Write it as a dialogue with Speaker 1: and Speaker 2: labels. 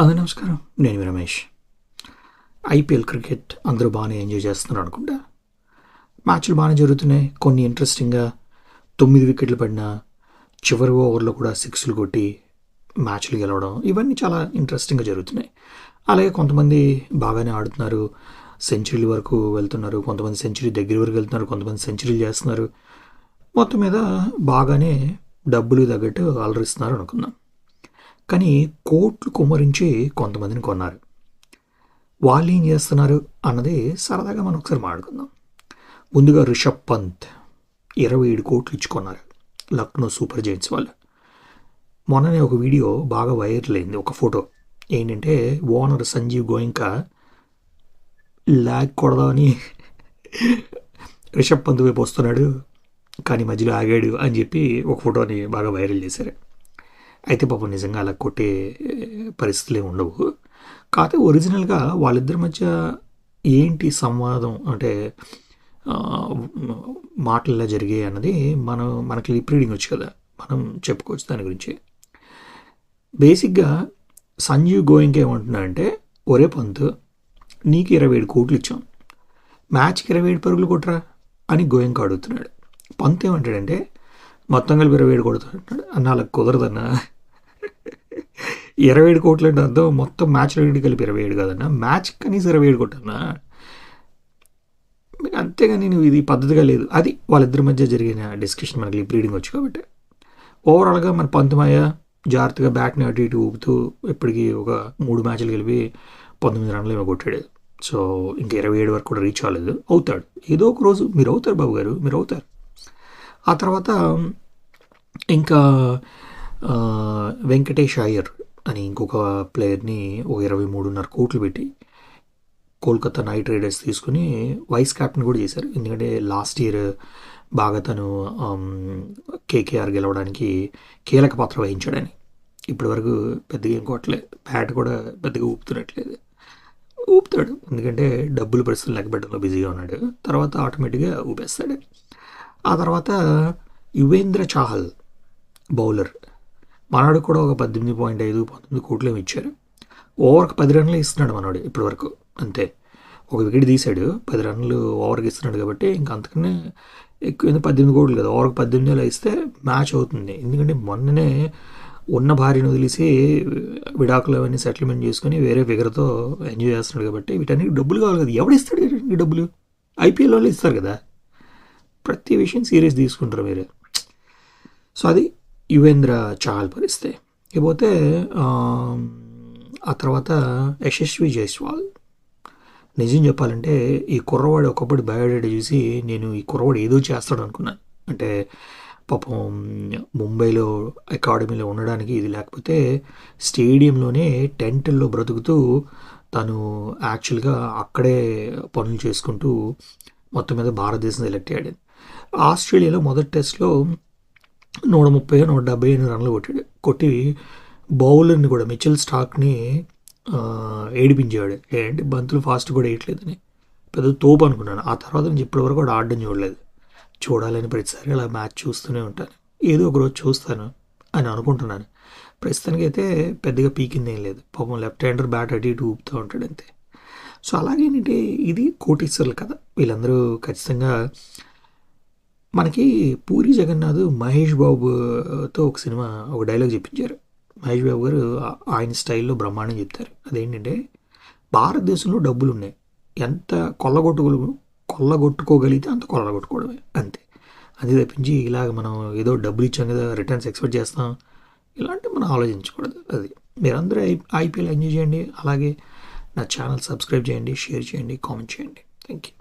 Speaker 1: అందరూ నమస్కారం. నేను మీ రమేష్. ఐపీఎల్ క్రికెట్ అందరూ బాగానే ఎంజాయ్ చేస్తున్నారు అనుకుంటా. మ్యాచ్లు బాగానే జరుగుతున్నాయి. కొన్ని ఇంట్రెస్టింగ్గా తొమ్మిది వికెట్లు పడిన చివరి ఓవర్లో కూడా సిక్స్లు కొట్టి మ్యాచ్లు గెలవడం ఇవన్నీ చాలా ఇంట్రెస్టింగ్గా జరుగుతున్నాయి. అలాగే కొంతమంది బాగానే ఆడుతున్నారు. సెంచరీల వరకు వెళ్తున్నారు. కొంతమంది సెంచరీ దగ్గర వరకు వెళ్తున్నారు. కొంతమంది సెంచరీలు చేస్తున్నారు. మొత్తం మీద బాగానే డబ్బులు తగ్గట్టు అలరిస్తున్నారు అనుకుందాం. కానీ కోట్లు కుమ్మరించి కొంతమందిని కొన్నారు. వాళ్ళు ఏం చేస్తున్నారు? అన్నది సరదాగా మనం ఒకసారి మాట్లాడుకుందాం. ముందుగా రిషబ్ పంత్ ఇరవై ఏడు కోట్లు ఇచ్చుకున్నారు లక్నో సూపర్ జైంట్స్ వాళ్ళు. మొన్ననే ఒక వీడియో బాగా వైరల్ అయింది ఒక ఫోటో. ఏంటంటే ఓనర్ సంజీవ్ గోయింకా లాగ్ రిషబ్ పంత్ వైపు వస్తున్నాడు కానీ మధ్యలో ఆగాడు అని చెప్పి ఒక ఫోటోని బాగా వైరల్ చేశారు. అయితే పాపం నిజంగా అలా కొట్టే పరిస్థితులు ఉండవు. కాకపోతే ఒరిజినల్గా వాళ్ళిద్దరి మధ్య ఏంటి సంవాదం? అంటే మాటల్లో మాటలు జరిగాయి అన్నది మనం మనకి లిప్ రీడింగ్ వచ్చు కదా? మనం చెప్పుకోవచ్చు దాని గురించి. బేసిక్గా సంజీవ్ గోయింగ్ ఏమంటున్నా అంటే ఒరే పంత్ నీకు ఇరవై ఏడు కోట్లు ఇచ్చాం. మ్యాచ్కి ఇరవై ఏడు పరుగులు కొట్టరా అని గోయింగ్ అడుగుతున్నాడు. పంత్ ఏమంటాడంటే మొత్తం కలిపి ఇరవై ఏడు కొడుతున్నాడు అన్న అలా కుదరదన్నా. ఇరవై ఏడు కోట్లు అంటే అర్థం మొత్తం మ్యాచ్ రెండు కలిపి ఇరవై ఏడు కదన్నా. మ్యాచ్ కనీసం ఇరవై ఏడు కొట్టన్నా. అంతేగాని నువ్వు ఇది పద్ధతిగా లేదు. అది వాళ్ళిద్దరి మధ్య జరిగిన డిస్కషన్ మనకి లిప్ రీడింగ్ వచ్చు కాబట్టి. ఓవరాల్గా మన పంతమయ్య జాగ్రత్తగా బ్యాట్ని అటు ఇటు ఊపుతూ ఇప్పటికీ ఒక మూడు మ్యాచ్లు కలిపి పంతొమ్మిది రన్లు ఏమో కొట్టాడు. సో ఇంకా ఇరవై ఏడు వరకు కూడా రీచ్ అవ్వలేదు. అవుతాడు. ఏదో ఒక రోజు మీరు అవుతారు బాబు గారు మీరు అవుతారు. ఆ తర్వాత ఇంకా వెంకటేష్ అయ్యర్ అని ఇంకొక ప్లేయర్ని ఒక ఇరవై మూడున్నర కోట్లు పెట్టి కోల్కతా నైట్ రైడర్స్ తీసుకుని వైస్ కెప్టెన్ కూడా చేశారు. ఎందుకంటే లాస్ట్ ఇయర్ బాగా తను కేకేఆర్ గెలవడానికి కీలక పాత్ర వహించాడని. ఇప్పటివరకు పెద్దగా ఏం కొట్టలేదు బ్యాట్ కూడా పెద్దగా ఊపుతున్నట్లేదు. ఊపుతాడు. ఎందుకంటే డబ్బులు పరిస్థితులు లెక్కబెట్టడంలో బిజీగా ఉన్నాడు. తర్వాత ఆటోమేటిక్గా ఊపేస్తాడు. ఆ తర్వాత యువేంద్ర చాహల్ బౌలర్. మనవాడు కూడా ఒక పద్దెనిమిది పాయింట్ ఐదు పంతొమ్మిది కోట్లు ఏమి ఇచ్చారు. ఓవర్కి పది రన్లు ఇస్తున్నాడు మనవాడు ఇప్పటివరకు అంతే. ఒక వికెట్ తీశాడు పది రన్లు ఓవర్కి ఇస్తున్నాడు కాబట్టి ఇంకా అంతకనే ఎక్కువ ఎందుకు పద్దెనిమిది కోట్లు కదా ఓవర్కి పద్దెనిమిది వేలు ఇస్తే మ్యాచ్ అవుతుంది. ఎందుకంటే మొన్ననే ఉన్న భార్యను వదిలేసి విడాకులు అవన్నీ సెటిల్మెంట్ చేసుకొని వేరే ఫిగర్తో ఎంజాయ్ చేస్తున్నాడు కాబట్టి వీటన్నిటి డబ్బులు కావాలి కదా. ఎవడు ఇస్తాడు డబ్బులు? ఐపీఎల్ వాళ్ళు ఇస్తారు కదా. ప్రతి విషయం సీరియస్ తీసుకుంటారు మీరు. సో అది యువేంద్ర చాహల్ పరిస్థితి. ఇకపోతే ఆ, ఆ తర్వాత యశస్వి జైస్వాల్. నిజం చెప్పాలంటే ఈ కుర్రవాడు ఒకప్పుడు బయోడేటా చూసి నేను ఈ కుర్రవాడు ఏదో చేస్తాడు అనుకున్నాను అంటే పాపం ముంబైలో అకాడమీలో ఉండడానికి ఇది లేకపోతే స్టేడియంలోనే టెంట్లో బ్రతుకుతూ తను యాక్చువల్గా అక్కడే పనులు చేసుకుంటూ మొత్తం మీద భారతదేశం సెలెక్ట్ అయ్యాడు. ఆస్ట్రేలియాలో మొదటి టెస్ట్లో నూట ముప్పై నూట డెబ్బై ఎనిమిది రన్లు కొట్టాడు. కొట్టి బౌలర్ని కూడా మిచిల్ స్టాక్ని ఏడిపించేవాడు. ఏడిపించాడు ఏంటి? బంతులు ఫాస్ట్ కూడా వేయట్లేదని. పెద్ద తోపు అనుకున్నాను. ఆ తర్వాత నుంచి ఇప్పటివరకు కూడా ఆడడం చూడలేదు. చూడాలని ప్రతిసారి అలా మ్యాచ్ చూస్తూనే ఉంటాను. ఏదో ఒకరోజు చూస్తాను అని అనుకుంటున్నాను. ప్రస్తుతానికి అయితే పెద్దగా పీకింది ఏం లేదు. పాపం లెఫ్ట్ హ్యాండర్ బ్యాట్ అటు ఇటు ఊపుతూ ఉంటాడు అంతే. సో అలాగేంటంటే ఇది కోటీశ్వర్లు కదా వీళ్ళందరూ ఖచ్చితంగా మనకి పూరి జగన్నాథ్ మహేష్ బాబుతో ఒక సినిమా ఒక డైలాగ్ చెప్పించారు. మహేష్ బాబు గారు ఆయన స్టైల్లో బ్రహ్మాండం చెప్తారు. అదేంటంటే భారతదేశంలో డబ్బులు ఉన్నాయి ఎంత కొల్లగొట్టుకో కొల్లగొట్టుకోగలిగితే అంత కొల్లగొట్టుకోవడమే అంతే. అది తప్పించి ఇలాగ మనం ఏదో డబ్బులు ఇచ్చాం కదా రిటర్న్స్ ఎక్స్పెక్ట్ చేస్తాం ఇలాంటివి మనం ఆలోచించకూడదు అది. మీరందరూ ఐ ఐపీఎల్ ఎంజాయ్ చేయండి అలాగే నా ఛానల్ సబ్స్క్రైబ్ చేయండి షేర్ చేయండి కామెంట్ చేయండి. Thank you